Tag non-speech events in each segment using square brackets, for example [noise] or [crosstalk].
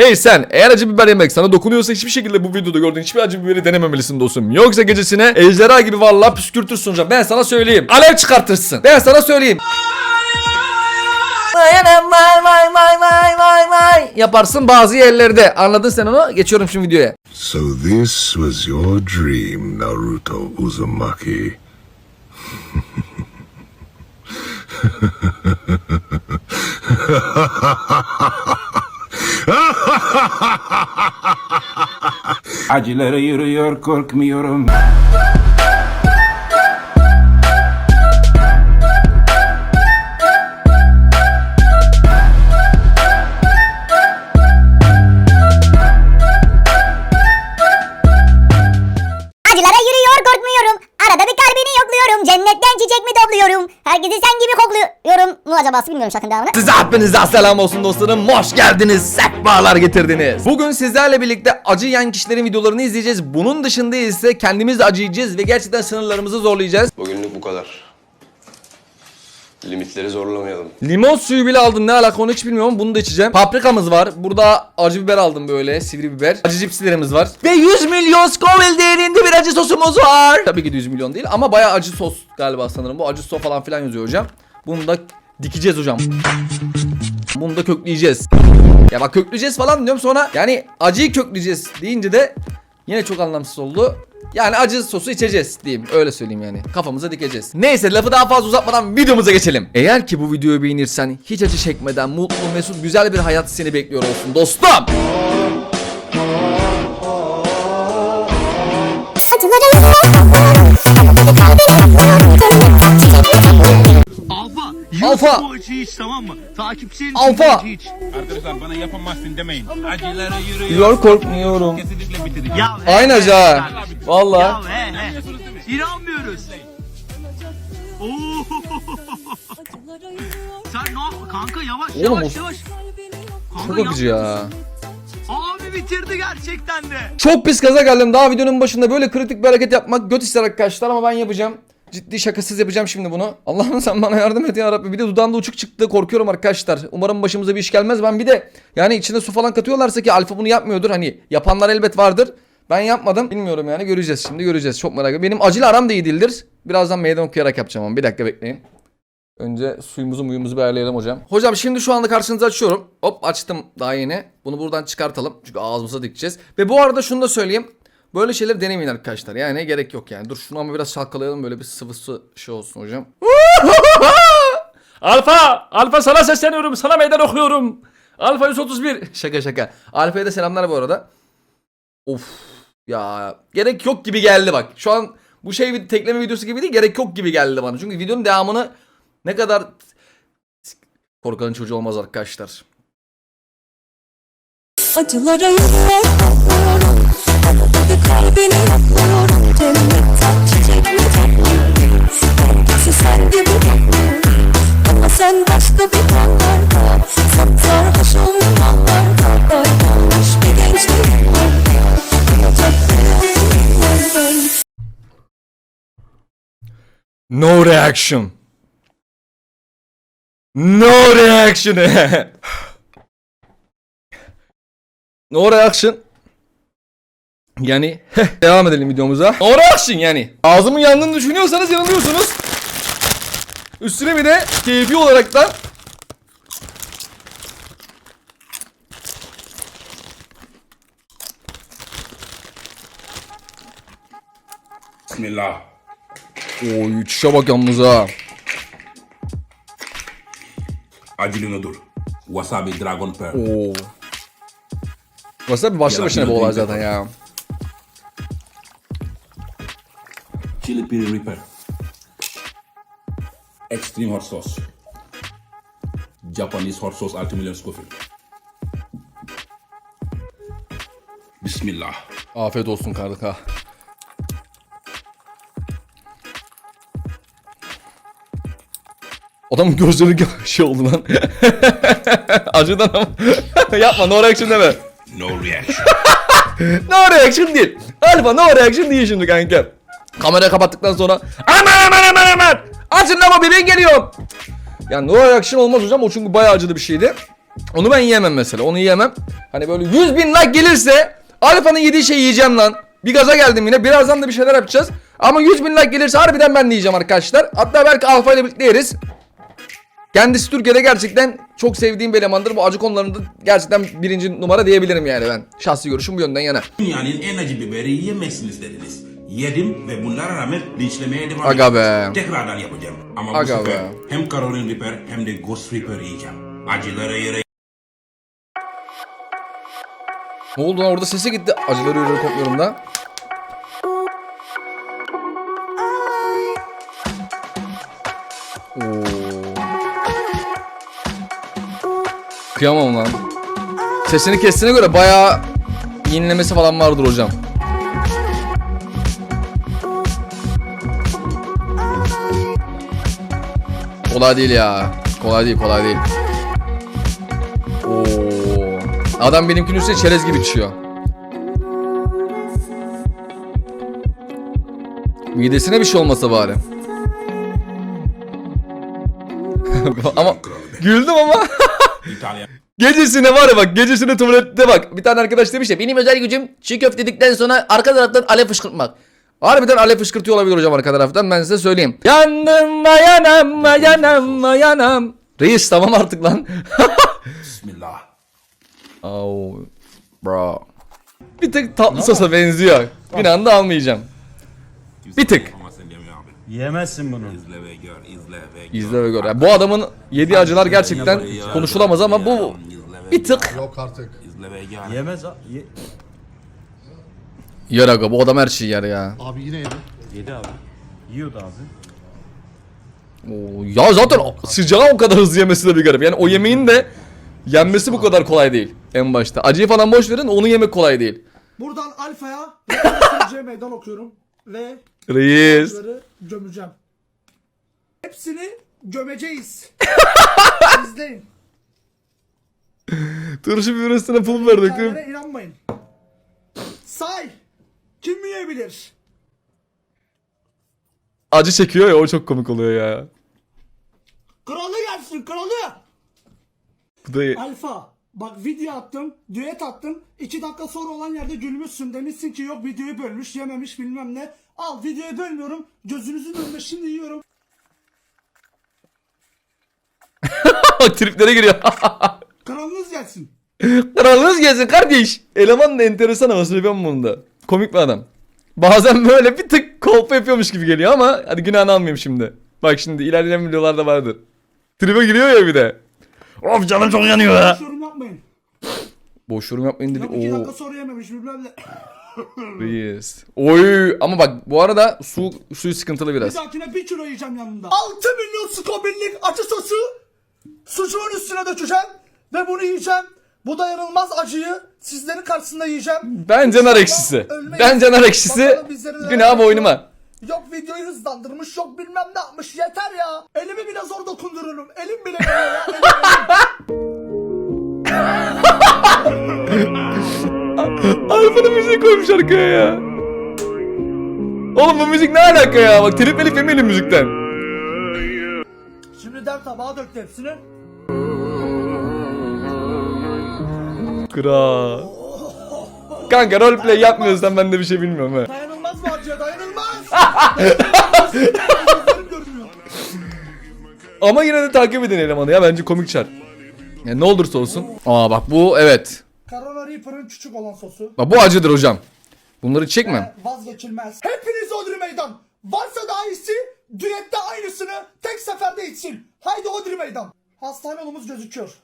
Hey sen eğer acı biber yemek sana dokunuyorsa hiçbir şekilde bu videoda gördüğün hiçbir acı biberi denememelisin dostum. Yoksa gecesine ejderha gibi vallahi püskürtürsün hocam. Ben sana söyleyeyim. Alev çıkartırsın. Ben sana söyleyeyim. Vay vay vay vay vay vay. Yaparsın bazı yerlerde. Anladın sen onu? Geçiyorum şimdi videoya. So this was your dream, Naruto Uzumaki. [laughs] [laughs] Acıları yürüyor korkmuyorum. Acaba bilmiyorum şarkının devamını. Size hepinize selam olsun dostlarım. Hoş geldiniz. Sekmalar getirdiniz. Bugün sizlerle birlikte acı yiyen kişilerin videolarını izleyeceğiz. Bunun dışında ise kendimiz de acı yiyeceğiz ve gerçekten sınırlarımızı zorlayacağız. Bugünlük bu kadar. Limitleri zorlamayalım. Limon suyu bile aldım. Ne alaka onu hiç bilmiyorum. Bunu da içeceğim. Paprikamız var. Burada acı biber aldım böyle. Sivri biber. Acı cipslerimiz var. Ve 100 milyon Scoville değerinde bir acı sosumuz var. Tabii ki de 100 milyon değil ama bayağı acı sos galiba sanırım. Bu acı sos falan filan yazıyor hocam. Bunu da dikeceğiz hocam. Bunu da kökleyeceğiz. Ya bak kökleyeceğiz falan diyorum sonra yani acıyı kökleyeceğiz deyince de yine çok anlamsız oldu. Yani acı sosu içeceğiz diyeyim. Öyle söyleyeyim yani. Kafamıza dikeceğiz. Neyse lafı daha fazla uzatmadan videomuza geçelim. Eğer ki bu videoyu beğenirsen hiç acı çekmeden mutlu mesut güzel bir hayat seni bekliyor olsun dostum. Acılara Alfa. Bu acıyı iç tamam mı? Takipçilerin Alfa. acıyı iç. Arkadaşlar bana yapamazsın demeyin. Acıları yürüyor. Diyor korkmuyorum. Kesinlikle bitirin. Ya he, Aynı he, acı ha. kardeşim. Valla. Ya he he. İnanmıyoruz. Oo. Sen ne yap- kanka yavaş Oğlum yavaş o- yavaş. Kanka Çok akıcı ya. Abi bitirdi gerçekten de. Çok pis gaza geldim. Daha videonun başında böyle kritik bir hareket yapmak göt ister arkadaşlar ama ben yapacağım. Ciddi şakasız yapacağım şimdi bunu. Allah'ım sen bana yardım et ya Rabbi. Bir de dudağımda uçuk çıktı. Korkuyorum arkadaşlar. Umarım başımıza bir iş gelmez. Ben bir de yani içine su falan katıyorlarsa ki Alfa bunu yapmıyordur. Hani yapanlar elbet vardır. Ben yapmadım. Bilmiyorum yani göreceğiz şimdi göreceğiz. Çok merak ediyorum. Benim acıyla aram da iyi değildir. Birazdan meydan okuyarak yapacağım ama bir dakika bekleyin. Önce suyumuzu muyumuzu bir ayarlayalım hocam. Hocam şimdi şu anda karşınıza açıyorum. Hop açtım daha yeni. Bunu buradan çıkartalım. Çünkü ağzımıza dikeceğiz. Ve bu arada şunu da söyleyeyim. Böyle şeyler denemeyin arkadaşlar. Yani gerek yok yani. Dur şunu ama biraz çalkalayalım. Böyle bir sıvısı şey olsun hocam. [laughs] Alfa! Alfa sana sesleniyorum. Sana meydan okuyorum. Alfa 131. [laughs] Şaka şaka. Alfa'ya da selamlar bu arada. Of. Ya gerek yok gibi geldi bak. Şu an bu şey bir tekleme videosu gibi değil. Gerek yok gibi geldi bana. Çünkü videonun devamını ne kadar korkanın çocuğu olmaz arkadaşlar. Acılara No reaction. No reaction. [laughs] no reaction. Yani heh, devam edelim videomuza. No reaction yani. Ağzımın yandığını düşünüyorsanız yanılıyorsunuz. Üstüne bir de keyfi olarak da Bismillah. Oy çişe bak yalnız ha. Acılı dur. Wasabi Dragon Pearl. Oo. Wasabi başlı başına ya, olay zaten ya. Chili Piri Reaper. Extreme Hot Sauce. Japanese Hot Sauce 6 milyon Scoville. Bismillah. Afiyet olsun kardeşim. Adamın gözleri gö- [laughs] şey oldu lan. [laughs] Acıdan ama. [laughs] Yapma no reaction deme. No reaction. No reaction değil. Alfa no reaction değil şimdi kanka. Kamerayı kapattıktan sonra aman aman aman aman. Açın ama bebeğin geliyor. Ya no reaction olmaz hocam o çünkü bayağı acılı bir şeydi. Onu ben yiyemem mesela. Onu yiyemem. Hani böyle 100 bin like gelirse Alfa'nın yediği şeyi yiyeceğim lan. Bir gaza geldim yine. Birazdan da bir şeyler yapacağız. Ama 100 bin like gelirse harbiden ben yiyeceğim arkadaşlar. Hatta belki Alfa ile birlikte yeriz. Kendisi Türkiye'de gerçekten çok sevdiğim bir elemandır. Bu acı konularında gerçekten birinci numara diyebilirim yani ben. Şahsi görüşüm bu yönden yana. Dünyanın en acı biberi yemezsiniz dediniz. Yedim ve bunlara rağmen linçlemeye devam Aga be. Tekrardan yapacağım. Ama bu Aga sefer be. hem Caroline Reaper hem de Ghost Reaper yiyeceğim. Acıları yere Ne oldu lan orada sesi gitti. Acıları yürüyor kopmuyorum da. Oo. Kıyamam lan. Sesini kestiğine göre bayağı yenilemesi falan vardır hocam. Kolay değil ya. Kolay değil, kolay değil. Oo. Adam benimkinin üstüne çerez gibi içiyor. Midesine bir şey olmasa bari. [laughs] ama güldüm ama. [laughs] Gecesine var ya bak gecesine tuvalette bak. Bir tane arkadaş demiş ya benim özel gücüm çiğ köfte dedikten sonra arka taraftan alev fışkırtmak. Harbiden alev fışkırtıyor olabilir hocam arka taraftan ben size söyleyeyim. Yandım yanam yanam yanam. Reis tamam artık lan. [laughs] Bismillah. Oh bro. Bir tık tatlı sosa benziyor. Bir anda almayacağım. Bir tık. Yemezsin bunu. İzle ve gör, izle ve gör. İzle ve gör. Yani bu adamın yediği acılar gerçekten konuşulamaz ama bu bir tık. İzle ve gör. Yemez. Ye Yer aga bu adam her şeyi yer ya. Abi yine yedim. Yedi abi. Yiyordu abi. Oo, ya zaten sıcağı o kadar hızlı yemesi de bir garip. Yani o yemeğin de yenmesi bu kadar kolay değil en başta. Acıyı falan boş verin onu yemek kolay değil. Buradan Alfa'ya C meydan okuyorum ve Reis. bunları gömeceğim. Hepsini gömeceğiz. [laughs] İzleyin. Turşu biberosuna pul verdik. Hikayelere inanmayın. Say. Kim yiyebilir? Acı çekiyor ya o çok komik oluyor ya. Kralı gelsin kralı. Bu da Alfa. Bak video attım, düet attım. İki dakika sonra olan yerde gülmüşsün. Demişsin ki yok videoyu bölmüş, yememiş bilmem ne. Al videoyu bölmüyorum. Gözünüzün önünde şimdi yiyorum. [laughs] triplere giriyor. [laughs] Kralınız gelsin. Kralınız gelsin kardeş. Eleman da enteresan ama söyleyeyim bunu da. Komik bir adam. Bazen böyle bir tık kolpa yapıyormuş gibi geliyor ama hadi günahını almayayım şimdi. Bak şimdi ilerleyen videolarda vardır. Tribe giriyor ya bir de. Of canım çok yanıyor ya. Yorum yapmayın. Boş yorum yapmayın dedi. Yok iki dakika sonra yememiş bilmem ne. [laughs] reis. Oy ama bak bu arada su suyu sıkıntılı Bir biraz. dahakine bir kilo yiyeceğim yanında. 6 milyon skobillik acı sosu sucuğun üstüne dökeceğim ve bunu yiyeceğim. Bu dayanılmaz acıyı sizlerin karşısında yiyeceğim. Ben canar ekşisi. Ölmeyiz. Ben canar ekşisi. Günah boynuma. Yok videoyu hızlandırmış, yok bilmem ne yapmış. Yeter ya. Elimi bile zor dokundururum. Elim bile böyle ya. Elim, elim. [laughs] Alfa'nın müziği koymuş arkaya ya. Oğlum bu müzik ne alaka ya? Bak telif elif yemeyelim müzikten. Şimdi der tabağa döktü hepsini. Kral. Kanka roleplay yapmıyorsan ben de bir şey bilmiyorum he. Dayanılmaz mı acıya? Dayanılmaz. Gözlerim [laughs] görmüyor. Ama yine de takip edin elemanı ya bence komik çar. Yani ne olursa olsun. Aa bak bu evet. Carolina Reaper'ın küçük olan sosu. Bak bu acıdır hocam. Bunları çekmem. Vazgeçilmez. Hepiniz Odri Meydan. Varsa daha iyisi düette aynısını tek seferde içsin. Haydi Odri Meydan. Hastane yolumuz gözüküyor.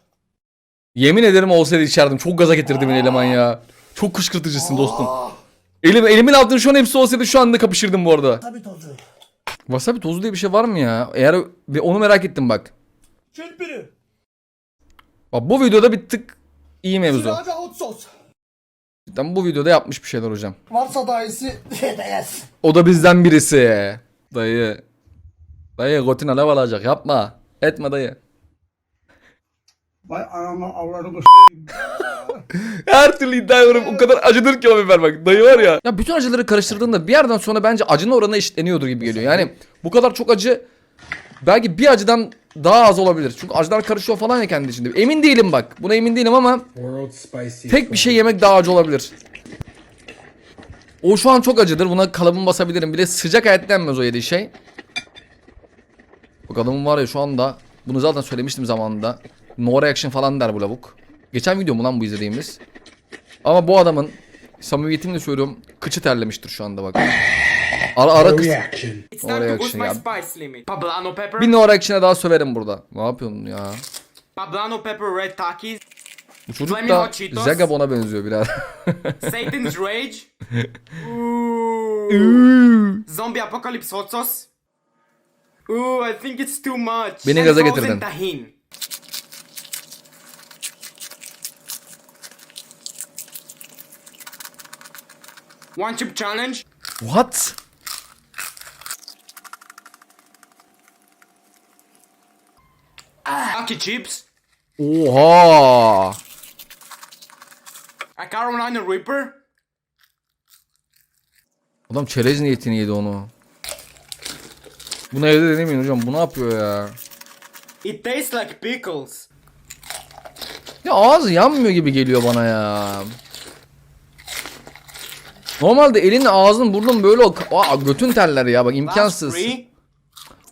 Yemin ederim olsaydı içerdim. Çok gaza getirdi beni eleman ya. Çok kışkırtıcısın dostum. Elim, elimin altında şu an hepsi olsaydı şu anda kapışırdım bu arada. Tabii tozu. Wasabi tozu diye bir şey var mı ya? Eğer onu merak ettim bak. Çilpiri. Bak bu videoda bir tık iyi mevzu. Siraca hot sos. Cidden bu videoda yapmış bir şeyler hocam. Varsa daha [laughs] iyisi yes. O da bizden birisi. Dayı. Dayı gotin alev alacak yapma. Etme dayı. Vay anama avradı [laughs] Her türlü iddia ediyorum. O kadar acıdır ki o biber bak. Dayı var ya. Ya bütün acıları karıştırdığında bir yerden sonra bence acının oranı eşitleniyordur gibi geliyor. Yani bu kadar çok acı belki bir acıdan daha az olabilir. Çünkü acılar karışıyor falan ya kendi içinde. Emin değilim bak. Buna emin değilim ama tek bir şey yemek daha acı olabilir. O şu an çok acıdır. Buna kalıbımı basabilirim. Bir de sıcak denmez o yediği şey. Bak adamın var ya şu anda. Bunu zaten söylemiştim zamanında. No reaction falan der bu lavuk. Geçen video mu lan bu izlediğimiz? Ama bu adamın samimiyetimle söylüyorum kıçı terlemiştir şu anda bak. Ara ara. It's No reaction ya. spice limit. Poblano pepper, Bir no reaction'a daha söverim burada. Ne yapıyorsun ya? Poblano pepper red Takis, Bu çocuk da. Zegabon'a benziyor biraz. [laughs] Satan's Rage. Zombie Apocalypse hot sauce. Ooh, I think it's too much. Beni gaza getirdin. One chip challenge. What? Lucky chips. Oha! A Carolina Reaper. Adam çerez niyetini yedi onu. Bunu evde denemeyin hocam. Bu ne yapıyor ya? It tastes like pickles. Ya ağzı yanmıyor gibi geliyor bana ya. Normalde elin ağzın burnun böyle ol- Aa, götün terler ya bak imkansız.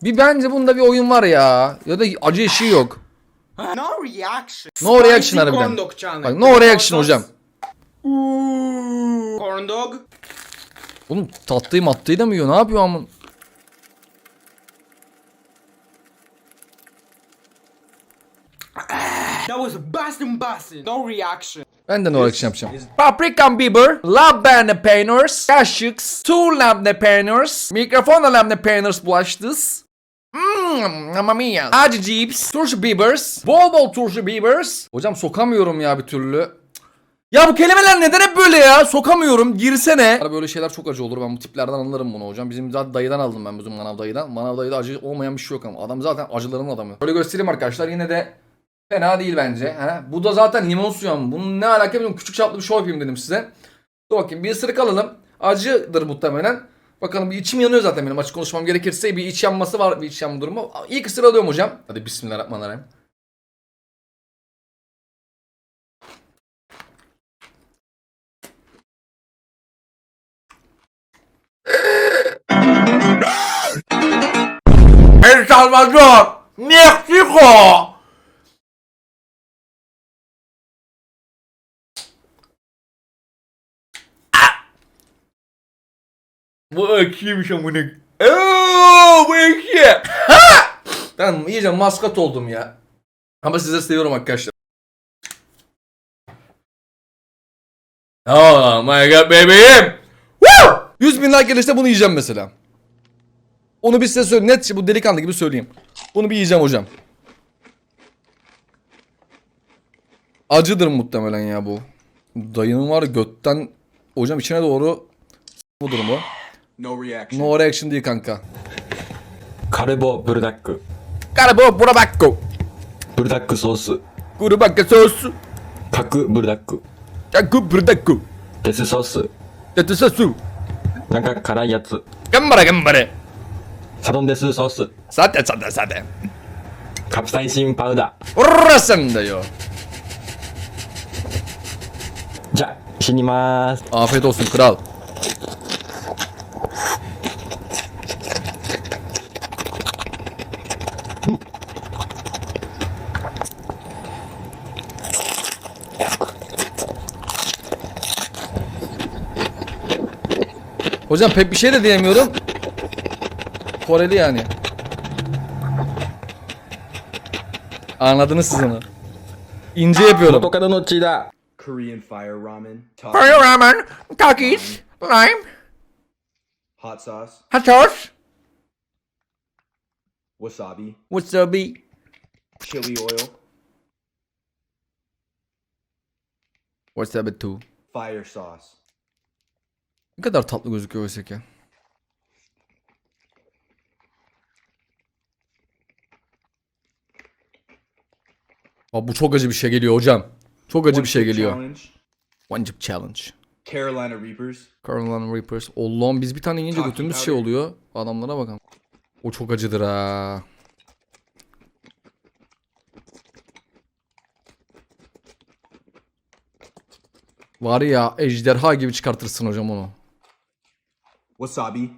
Bir bence bunda bir oyun var ya. Ya da acı eşiği yok. No reaction. No reaction harbiden. Bak no reaction hocam. Corn dog. Oğlum tatlıyı matlıyı da mı yiyor? Ne yapıyor amın? That was busting busting. No reaction. Ben de no reaction yapacağım. Paprika biber, labne peyners, kaşık, two labne peyners, mikrofon labne peyners bulaştız. Mmm, mamma mia. Acı cips, turşu bibers, bol bol turşu bibers. Hocam sokamıyorum ya bir türlü. Ya bu kelimeler neden hep böyle ya? Sokamıyorum. Girsene. Böyle şeyler çok acı olur. Ben bu tiplerden anlarım bunu hocam. Bizim zaten dayıdan aldım ben bizim manav dayıdan. Manav dayıda acı olmayan bir şey yok ama. Adam zaten acıların adamı. Böyle göstereyim arkadaşlar. Yine de fena değil bence. He? Bu da zaten limon suyu ama. Bunun ne alaka bilmiyorum. Küçük çaplı bir şey yapayım dedim size. Dur bakayım. Bir ısırık alalım. Acıdır muhtemelen. Bakalım bir içim yanıyor zaten benim açık konuşmam gerekirse. Bir iç yanması var. Bir iç yanma durumu. İlk ısır alıyorum hocam. Hadi bismillahirrahmanirrahim. El Salvador, México. Bu ekşiymiş amına. Ooo bu ekşi. Tamam iyice maskat oldum ya. Ama size seviyorum arkadaşlar. Oh my god bebeğim. Woo! 100 bin like gelirse bunu yiyeceğim mesela. Onu bir size söyleyeyim. Net bu delikanlı gibi söyleyeyim. Bunu bir yiyeceğim hocam. Acıdır muhtemelen ya bu. Dayının var götten hocam içine doğru bu durumu. No reaction. No reaction değil kanka. Karibo buradakkı. Karibo buradakkı. Buradakkı sosu. Buradakkı sosu. Kakı buradakkı. Kakı buradakkı. Desi sosu. Desi sosu. なんか辛いやつ。頑張れ頑張れ。サドンデスソース。さてさてさて。カプサイシンパウダー。おらさんだよ。じゃ、死にまーす。Afiyet olsun kral. Hocam pek bir şey de diyemiyorum. Koreli yani. Anladınız siz onu. İnce yapıyorum. Korean fire ramen. Fire ramen, takis, lime, hot sauce, hot sauce, wasabi, wasabi, chili oil, wasabi too, fire sauce. Ne kadar tatlı gözüküyor oysa ki. Aa, bu çok acı bir şey geliyor hocam. Çok acı bir şey geliyor. One chip challenge. Carolina Reapers. Carolina Reapers. Allah'ım biz bir tane yiyince götümüz şey oluyor. Adamlara bakalım. O çok acıdır ha. Var ya ejderha gibi çıkartırsın hocam onu. Wasabi.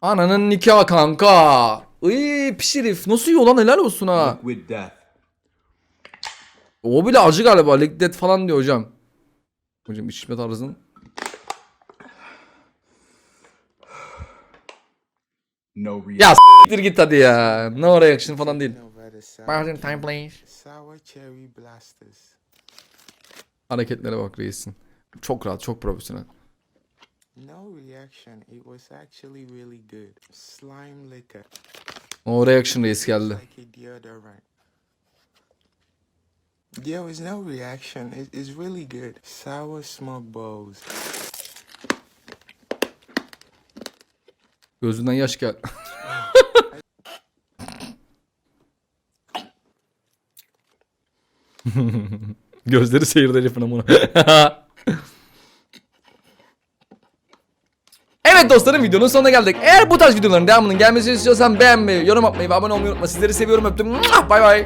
Ananın nikahı kanka. Iy pis herif. Nasıl yiyor lan helal olsun ha. Liquid death. O bile acı galiba. Liquid falan diyor hocam. Hocam içme tarzın. No reaction. Ya s**tir git hadi ya. No reaction falan değil. Martin time please. Hareketlere bak reisin. Çok rahat, çok profesyonel. No reaction. It was actually really good. Slime liquor. O reaction reis geldi. Like a deodorant. There was no reaction. It, it's really good. Sour smoke balls. Gözünden yaş gel. [laughs] Gözleri seyirdi herifin amına. [laughs] Evet dostlarım videonun sonuna geldik. Eğer bu tarz videoların devamının gelmesini istiyorsan beğenmeyi, yorum atmayı ve abone olmayı unutma. Sizleri seviyorum öptüm. Bay bay.